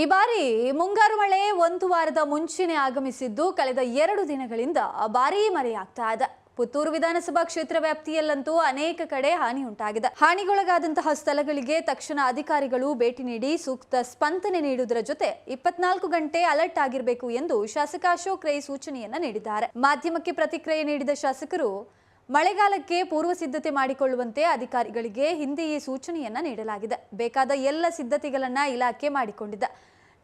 ಈ ಬಾರಿ ಮುಂಗಾರು ಮಳೆ ಒಂದು ವಾರದ ಮುಂಚೆನೆ ಆಗಮಿಸಿದ್ದು ಕಳೆದ ಎರಡು ದಿನಗಳಿಂದ ಭಾರೀ ಮಳೆಯಾಗ್ತಾ ಇದೆ. ಪುತ್ತೂರು ವಿಧಾನಸಭಾ ಕ್ಷೇತ್ರ ವ್ಯಾಪ್ತಿಯಲ್ಲಂತೂ ಅನೇಕ ಕಡೆ ಹಾನಿ ಉಂಟಾಗಿದೆ. ಹಾನಿಗೊಳಗಾದಂತಹ ಸ್ಥಳಗಳಿಗೆ ತಕ್ಷಣ ಅಧಿಕಾರಿಗಳು ಭೇಟಿ ನೀಡಿ ಸೂಕ್ತ ಸ್ಪಂದನೆ ನೀಡುವುದರ ಜೊತೆ ಇಪ್ಪತ್ನಾಲ್ಕು ಗಂಟೆ ಅಲರ್ಟ್ ಆಗಿರಬೇಕು ಎಂದು ಶಾಸಕ ಅಶೋಕ್ ರೈ ಸೂಚನೆಯನ್ನ ನೀಡಿದ್ದಾರೆ. ಮಾಧ್ಯಮಕ್ಕೆ ಪ್ರತಿಕ್ರಿಯೆ ನೀಡಿದ ಶಾಸಕರು ಮಳೆಗಾಲಕ್ಕೆ ಪೂರ್ವ ಸಿದ್ಧತೆ ಮಾಡಿಕೊಳ್ಳುವಂತೆ ಅಧಿಕಾರಿಗಳಿಗೆ ಹಿಂದೆಯೇ ಸೂಚನೆಯನ್ನ ನೀಡಲಾಗಿದೆ. ಬೇಕಾದ ಎಲ್ಲ ಸಿದ್ಧತೆಗಳನ್ನ ಇಲಾಖೆ ಮಾಡಿಕೊಂಡಿದೆ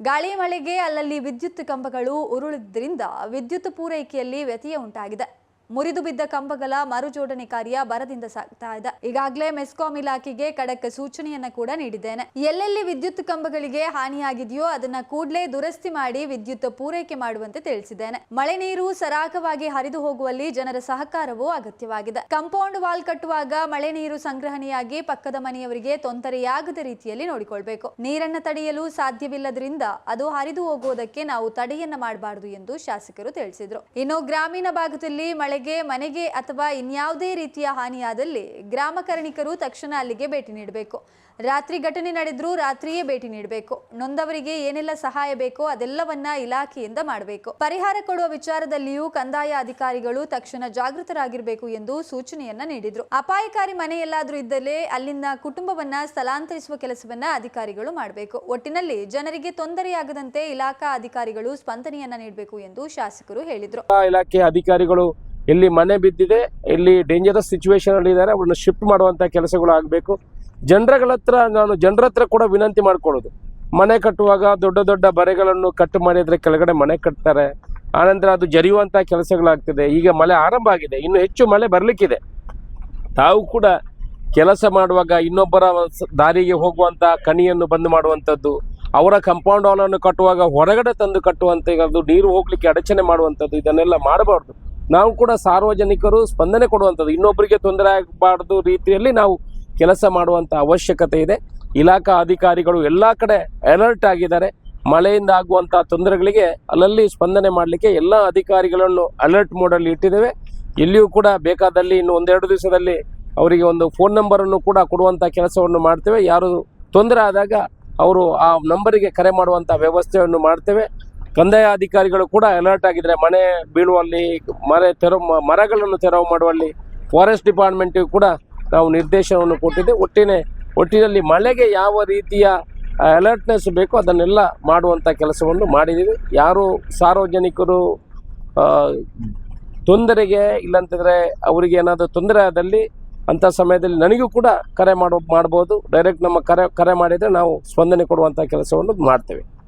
ಗಾಳಿ ಮಳೆಗೆ ಅಲ್ಲಲ್ಲಿ ವಿದ್ಯುತ್ ಕಂಬಗಳು ಉರುಳಿದ್ರಿಂದ ವಿದ್ಯುತ್ ಪೂರೈಕೆಯಲ್ಲಿ ವ್ಯತ್ಯಯ ಉಂಟಾಗಿದೆ. ಮುರಿದು ಬಿದ್ದ ಕಂಬಗಳ ಮರುಜೋಡಣೆ ಕಾರ್ಯ ಬರದಿಂದ ಸಾಗ್ತಾ ಇದೆ. ಈಗಾಗಲೇ ಮೆಸ್ಕಾಂ ಇಲಾಖೆಗೆ ಖಡಕ್ ಸೂಚನೆಯನ್ನ ಕೂಡ ನೀಡಿದ್ದೇನೆ. ಎಲ್ಲೆಲ್ಲಿ ವಿದ್ಯುತ್ ಕಂಬಗಳಿಗೆ ಹಾನಿಯಾಗಿದೆಯೋ ಅದನ್ನ ಕೂಡಲೇ ದುರಸ್ತಿ ಮಾಡಿ ವಿದ್ಯುತ್ ಪೂರೈಕೆ ಮಾಡುವಂತೆ ತಿಳಿಸಿದ್ದೇನೆ. ಮಳೆ ನೀರು ಸರಾಗವಾಗಿ ಹರಿದು ಹೋಗುವಲ್ಲಿ ಜನರ ಸಹಕಾರವೂ ಅಗತ್ಯವಾಗಿದೆ. ಕಾಂಪೌಂಡ್ ವಾಲ್ ಕಟ್ಟುವಾಗ ಮಳೆ ನೀರು ಸಂಗ್ರಹಣೆಯಾಗಿ ಪಕ್ಕದ ಮನೆಯವರಿಗೆ ತೊಂದರೆಯಾಗದ ರೀತಿಯಲ್ಲಿ ನೋಡಿಕೊಳ್ಬೇಕು. ನೀರನ್ನ ತಡೆಯಲು ಸಾಧ್ಯವಿಲ್ಲದ್ರಿಂದ ಅದು ಹರಿದು ಹೋಗುವುದಕ್ಕೆ ನಾವು ತಡೆಯನ್ನ ಮಾಡಬಾರದು ಎಂದು ಶಾಸಕರು ತಿಳಿಸಿದ್ರು. ಇನ್ನು ಗ್ರಾಮೀಣ ಭಾಗದಲ್ಲಿ ಮಳೆಗೆ ಮನೆಗೆ ಅಥವಾ ಇನ್ಯಾವುದೇ ರೀತಿಯ ಹಾನಿಯಾದಲ್ಲಿ ಗ್ರಾಮ ಕರ್ಣಿಕರು ತಕ್ಷಣ ಅಲ್ಲಿಗೆ ಭೇಟಿ ನೀಡಬೇಕು. ರಾತ್ರಿ ಘಟನೆ ನಡೆದರೂ ರಾತ್ರಿಯೇ ಭೇಟಿ ನೀಡಬೇಕು. ನೊಂದವರಿಗೆ ಏನೆಲ್ಲ ಸಹಾಯ ಬೇಕೋ ಅದೆಲ್ಲವನ್ನ ಇಲಾಖೆಯಿಂದ ಮಾಡಬೇಕು. ಪರಿಹಾರ ಕೊಡುವ ವಿಚಾರದಲ್ಲಿಯೂ ಕಂದಾಯ ಅಧಿಕಾರಿಗಳು ತಕ್ಷಣ ಜಾಗೃತರಾಗಿರಬೇಕು ಎಂದು ಸೂಚನೆಯನ್ನ ನೀಡಿದ್ರು. ಅಪಾಯಕಾರಿ ಮನೆ ಎಲ್ಲಾದ್ರೂ ಇದ್ದಲ್ಲಿ ಅಲ್ಲಿಂದ ಕುಟುಂಬವನ್ನ ಸ್ಥಳಾಂತರಿಸುವ ಕೆಲಸವನ್ನ ಅಧಿಕಾರಿಗಳು ಮಾಡಬೇಕು. ಒಟ್ಟಿನಲ್ಲಿ ಜನರಿಗೆ ತೊಂದರೆಯಾಗದಂತೆ ಇಲಾಖಾ ಅಧಿಕಾರಿಗಳು ಸ್ಪಂದನೆಯನ್ನ ನೀಡಬೇಕು ಎಂದು ಶಾಸಕರು ಹೇಳಿದ್ರು. ಇಲಾಖೆ ಅಧಿಕಾರಿಗಳು ಎಲ್ಲಿ ಮನೆ ಬಿದ್ದಿದೆ, ಇಲ್ಲಿ ಡೇಂಜರಸ್ ಸಿಚುವೇಶನ್ ಅಲ್ಲಿ ಇದ್ದಾರೆ, ಅವ್ರನ್ನ ಶಿಫ್ಟ್ ಮಾಡುವಂತ ಕೆಲಸಗಳು ಆಗಬೇಕು. ಜನರಗಳ ಹತ್ರ ನಾನು, ಜನರ ಹತ್ರ ಕೂಡ ವಿನಂತಿ ಮಾಡ್ಕೊಳ್ಳೋದು. ಮನೆ ಕಟ್ಟುವಾಗ ದೊಡ್ಡ ದೊಡ್ಡ ಬರೆಗಳನ್ನು ಕಟ್ಟು ಮಾಡಿದ್ರೆ ಕೆಳಗಡೆ ಮನೆ ಕಟ್ತಾರೆ. ಆನಂತರ ಅದು ಜರಿಯುವಂತ ಕೆಲಸಗಳಾಗ್ತಿದೆ. ಈಗ ಮಳೆ ಆರಂಭ ಆಗಿದೆ, ಇನ್ನು ಹೆಚ್ಚು ಮಳೆ ಬರಲಿಕ್ಕಿದೆ. ತಾವು ಕೂಡ ಕೆಲಸ ಮಾಡುವಾಗ ಇನ್ನೊಬ್ಬರ ದಾರಿಗೆ ಹೋಗುವಂತ ಕಣಿಯನ್ನು ಬಂದ್ ಮಾಡುವಂಥದ್ದು, ಅವರ ಕಂಪೌಂಡ್ ಹಾಲನ್ನು ಕಟ್ಟುವಾಗ ಹೊರಗಡೆ ತಂದು ಕಟ್ಟುವಂಥದ್ದು ನೀರು ಹೋಗ್ಲಿಕ್ಕೆ ಅಡಚಣೆ ಮಾಡುವಂಥದ್ದು, ಇದನ್ನೆಲ್ಲ ಮಾಡಬಾರ್ದು. ನಾವು ಕೂಡ ಸಾರ್ವಜನಿಕರು ಸ್ಪಂದನೆ ಕೊಡುವಂಥದ್ದು. ಇನ್ನೊಬ್ಬರಿಗೆ ತೊಂದರೆ ಆಗಬಾರ್ದು ರೀತಿಯಲ್ಲಿ ನಾವು ಕೆಲಸ ಮಾಡುವಂಥ ಅವಶ್ಯಕತೆ ಇದೆ. ಇಲಾಖಾ ಅಧಿಕಾರಿಗಳು ಎಲ್ಲ ಕಡೆ ಅಲರ್ಟ್ ಆಗಿದ್ದಾರೆ. ಮಳೆಯಿಂದ ಆಗುವಂಥ ತೊಂದರೆಗಳಿಗೆ ಅಲ್ಲಲ್ಲಿ ಸ್ಪಂದನೆ ಮಾಡಲಿಕ್ಕೆ ಎಲ್ಲ ಅಧಿಕಾರಿಗಳನ್ನು ಅಲರ್ಟ್ ಮೋಡಲ್ಲಿ ಇಟ್ಟಿದ್ದೇವೆ. ಎಲ್ಲಿಯೂ ಕೂಡ ಬೇಕಾದಲ್ಲಿ ಇನ್ನು ಒಂದೆರಡು ದಿವಸದಲ್ಲಿ ಅವರಿಗೆ ಒಂದು ಫೋನ್ ನಂಬರನ್ನು ಕೂಡ ಕೊಡುವಂಥ ಕೆಲಸವನ್ನು ಮಾಡ್ತೇವೆ. ಯಾರು ತೊಂದರೆ ಆದಾಗ ಅವರು ಆ ನಂಬರಿಗೆ ಕರೆ ಮಾಡುವಂಥ ವ್ಯವಸ್ಥೆಯನ್ನು ಮಾಡ್ತೇವೆ. ಕಂದಾಯ ಅಧಿಕಾರಿಗಳು ಕೂಡ ಅಲರ್ಟ್ ಆಗಿದ್ದಾರೆ ಮನೆ ಬೀಳುವಲ್ಲಿ ಮನೆ ತೆರವು ಮರಗಳನ್ನು ತೆರವು ಮಾಡುವಲ್ಲಿ ಫಾರೆಸ್ಟ್ ಡಿಪಾರ್ಟ್ಮೆಂಟಿಗೂ ಕೂಡ ನಾವು ನಿರ್ದೇಶನವನ್ನು ಕೊಟ್ಟಿದ್ದೆ. ಒಟ್ಟಿನೇ, ಒಟ್ಟಿನಲ್ಲಿ ಮಳೆಗೆ ಯಾವ ರೀತಿಯ ಅಲರ್ಟ್ನೆಸ್ ಬೇಕೋ ಅದನ್ನೆಲ್ಲ ಮಾಡುವಂಥ ಕೆಲಸವನ್ನು ಮಾಡಿದ್ದೀವಿ. ಯಾರು ಸಾರ್ವಜನಿಕರು ತೊಂದರೆಗೆ ಇಲ್ಲಂತಂದರೆ ಅವರಿಗೆ ಏನಾದರೂ ತೊಂದರೆ ಆದಲ್ಲಿ ಅಂಥ ಸಮಯದಲ್ಲಿ ನನಗೂ ಕೂಡ ಕರೆ ಮಾಡೋ, ಮಾಡ್ಬೋದು. ಡೈರೆಕ್ಟ್ ನಮ್ಮ ಕರೆ ಕರೆ ಮಾಡಿದರೆ ನಾವು ಸ್ಪಂದನೆ ಕೊಡುವಂಥ ಕೆಲಸವನ್ನು ಮಾಡ್ತೇವೆ.